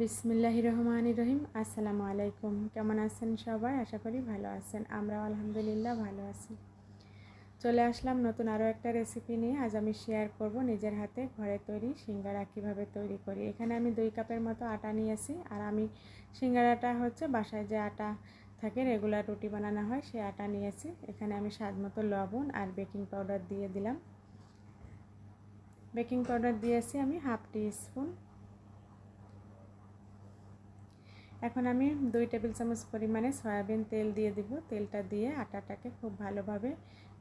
বিসমিল্লাহ রহমান রহিম। আসসালামু আলাইকুম। কেমন আছেন সবাই? আশা করি ভালো আছেন। আমরাও আলহামদুলিল্লাহ ভালো আছি। চলে আসলাম নতুন আরও একটা রেসিপি নিয়ে। আজ আমি শেয়ার করব নিজের হাতে ঘরে তৈরি সিঙ্গারা কীভাবে তৈরি করি। এখানে আমি দুই কাপের মতো আটা নিয়েছি। আর আমি সিঙ্গারাটা হচ্ছে বাসায় যে আটা থাকে রেগুলার রুটি বানানো হয় সেই আটা নিয়েছি। এখানে আমি স্বাদ মতো লবণ আর বেকিং পাউডার দিয়ে দিলাম। বেকিং পাউডার দিয়েছি আমি হাফ টি স্পুন এখন আমি দুই টেবিল চামচ পরিমাণে সয়াবিন তেল দিয়ে দিব। তেলটা দিয়ে আটাটাকে খুব ভালোভাবে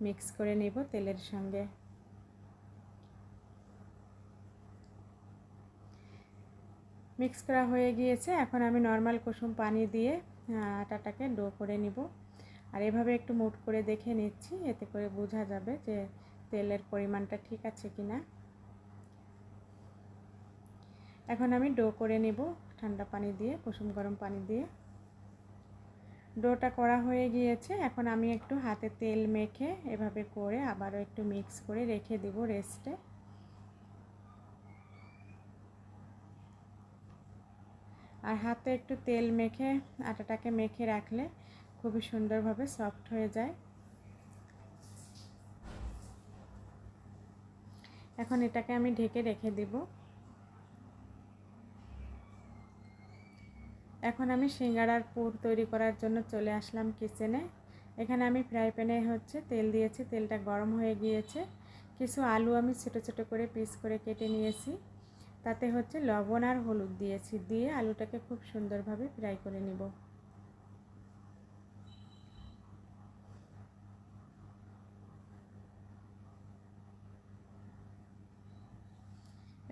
মিক্স করে নেব তেলের সঙ্গে। মিক্স করা হয়ে গিয়েছে। এখন আমি নর্মাল কুসুম পানি দিয়ে আটাটাকে ডো করে নিব। আর এভাবে একটু মুট করে দেখে নিচ্ছি, এতে করে বোঝা যাবে যে তেলের পরিমাণটা ঠিক আছে কি না এখন আমি ডো করে নেব। ঠান্ডা পানি দিয়ে, কুসুম গরম পানি দিয়ে। ডোটা করা হয়ে গিয়েছে। এখন আমি একটু হাতে তেল মেখে এভাবে করে আবারও একটু মিক্স করে রেখে দেব রেস্টে। আর হাতে একটু তেল মেখে, আটাটাকে মেখে রাখলে খুবই সুন্দরভাবে সফট হয়ে যায়। এখন এটাকে আমি ঢেকে রেখে দেবো। এখন আমি সিঙ্গারার পুর তৈরি করার জন্য চলে আসলাম কিচেনে। এখানে আমি ফ্রাই প্যানে হচ্ছে তেল দিয়েছি, তেলটা গরম হয়ে গিয়েছে। কিছু আলু আমি ছোটো ছোটো করে পিস করে কেটে নিয়েছি। তাতে হচ্ছে লবণ আর হলুদ দিয়েছি, দিয়ে আলুটাকে খুব সুন্দরভাবে ফ্রাই করে নিব।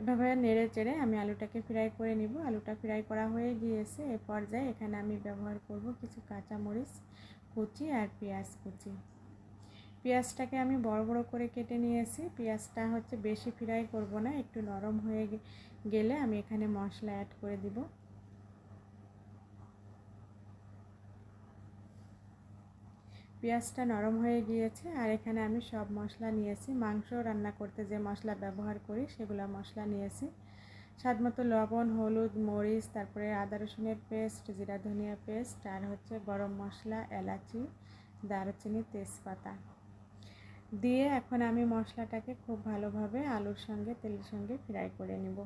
এভাবে নেড়ে চেড়ে আমি আলুটাকে ফ্রাই করে নিব। আলুটা ফ্রাই করা হয়ে গিয়েছে। এ পর্যায়ে এখানে আমি ব্যবহার করব কিছু কাঁচামরিচ কুচি আর পেঁয়াজ কুচি। পেঁয়াজটাকে আমি বড় বড় করে কেটে নিয়েছি। পেঁয়াজটা হচ্ছে বেশি ফ্রাই করব না, একটু নরম হয়ে গেলে আমি এখানে মশলা অ্যাড করে দিব। পেঁয়াজটা নরম হয়ে গিয়েছে আর এখানে আমি সব মশলা নিয়েছি। মাংস রান্না করতে যে মশলা ব্যবহার করি সেগুলো মশলা নিয়েছি। স্বাদ মতো লবণ, হলুদ, মরিচ, তারপরে আদা রসুনের পেস্ট, জিরা ধনিয়া পেস্ট আর হচ্ছে গরম মশলা, এলাচি, দারুচিনি, তেজপাতা। দিয়ে এখন আমি মশলাটাকে খুব ভালোভাবে আলুর সঙ্গে, তেলের সঙ্গে ফ্রাই করে নেব।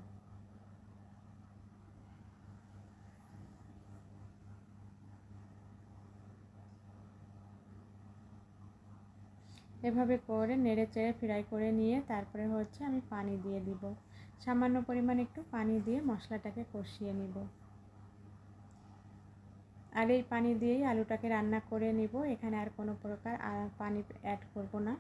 এভাবে করে নেড়ে চেড়ে ফ্রাই করে নিয়ে তারপরে হচ্ছে আমি পানি দিয়ে দিব। সামান্য পরিমাণ একটু পানি দিয়ে মশলাটাকে কষিয়ে নিব। আর এই পানি দিয়েই আলুটাকে রান্না করে নিব। এখানে আর কোনো প্রকার পানি অ্যাড করব না।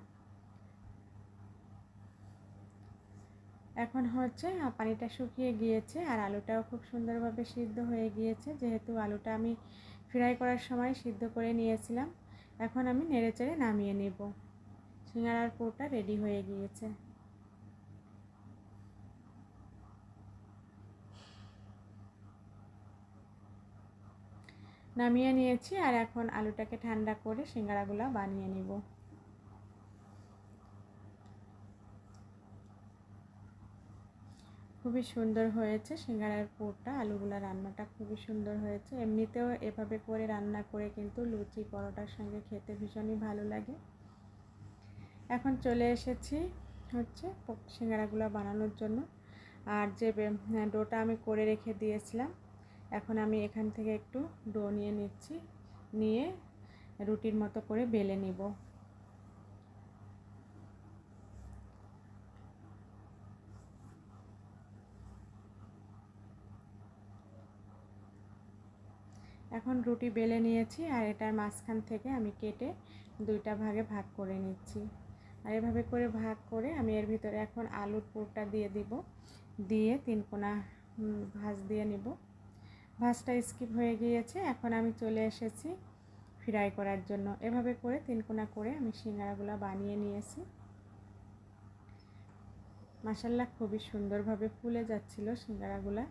এখন হচ্ছে পানিটা শুকিয়ে গিয়েছে আর আলুটাও খুব সুন্দরভাবে সিদ্ধ হয়ে গিয়েছে। যেহেতু আলুটা আমি ফ্রাই করার সময় সিদ্ধ করে নিয়েছিলাম, এখন আমি নেড়ে চেড়ে নামিয়ে নেব। সিঙ্গারার পুরটা রেডি হয়ে গিয়েছে। নামিয়ে নিয়েছি আর এখন আলুটাকে ঠান্ডা করে সিঙ্গারাগুলো বানিয়ে নিব। খুবই সুন্দর হয়েছে সিঙ্গারার পুরটা, আলুগুলা রান্নাটা খুবই সুন্দর হয়েছে। এমনিতেও এভাবে করে রান্না করে কিন্তু লুচি, পরোটার সঙ্গে খেতে ভীষণই ভালো লাগে। এখন চলে এসেছি হচ্ছে সিঙ্গারাগুলো বানানোর জন্য। আর যে ডোটা আমি করে রেখে দিয়েছিলাম, এখন আমি এখান থেকে একটু ডো নিয়ে নিচ্ছি, নিয়ে রুটির মতো করে বেলে নিব। এখন রুটি বেলে নিয়েছি, আর এটার মাঝখান থেকে আমি কেটে দুইটা ভাগে ভাগ করে নিচ্ছি। আর এভাবে করে ভাগ করে আমি এর ভিতরে এখন আলুর পুরটা দিয়ে দিব। দিয়ে তিন কোনা ভাজ দিয়ে নিব। ভাজটা স্কিপ হয়ে গিয়েছে, এখন আমি চলে এসেছি ফ্রাই করার জন্য। এভাবে করে তিন কোনা করে আমি সিঙ্গারাগুলো বানিয়ে নিয়েছি। মাসাল্লাহ খুবই সুন্দরভাবে ফুলে যাচ্ছিল সিঙ্গারাগুলা।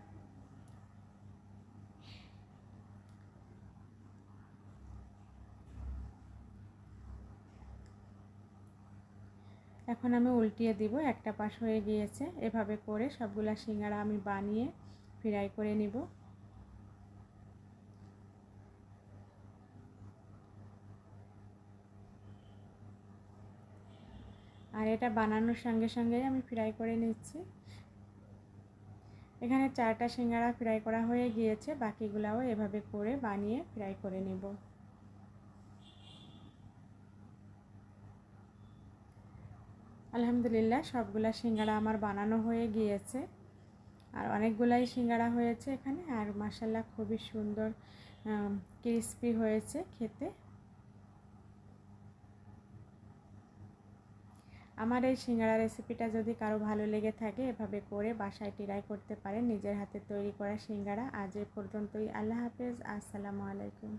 এখন আমি উল্টিয়ে দিব, একটা পাশ হয়ে গিয়েছে। এভাবে করে সবগুলা সিঙ্গারা আমি বানিয়ে ফ্রাই করে নিব। আর এটা বানানোর সঙ্গে সঙ্গেই আমি ফ্রাই করে নিচ্ছি। এখানে চারটা সিঙ্গারা ফ্রাই করা হয়ে গিয়েছে, বাকিগুলাও এভাবে করে বানিয়ে ফ্রাই করে নেব। আলহামদুলিল্লাহ, সবগুলা সিঙ্গারা আমার বানানো হয়ে গিয়েছে। আর অনেকগুলাই সিঙ্গারা হয়েছে এখানে, আর মাসাল্লাহ খুবই সুন্দর ক্রিস্পি হয়েছে খেতে। আমার এই সিঙ্গারা রেসিপিটা যদি কারও ভালো লেগে থাকে, এভাবে করে বাসায় ট্রাই করতে পারেন। নিজের হাতে তৈরি করা সিঙ্গারা আজ এ পর্যন্তই। আল্লাহ হাফেজ, আসসালামু আলাইকুম।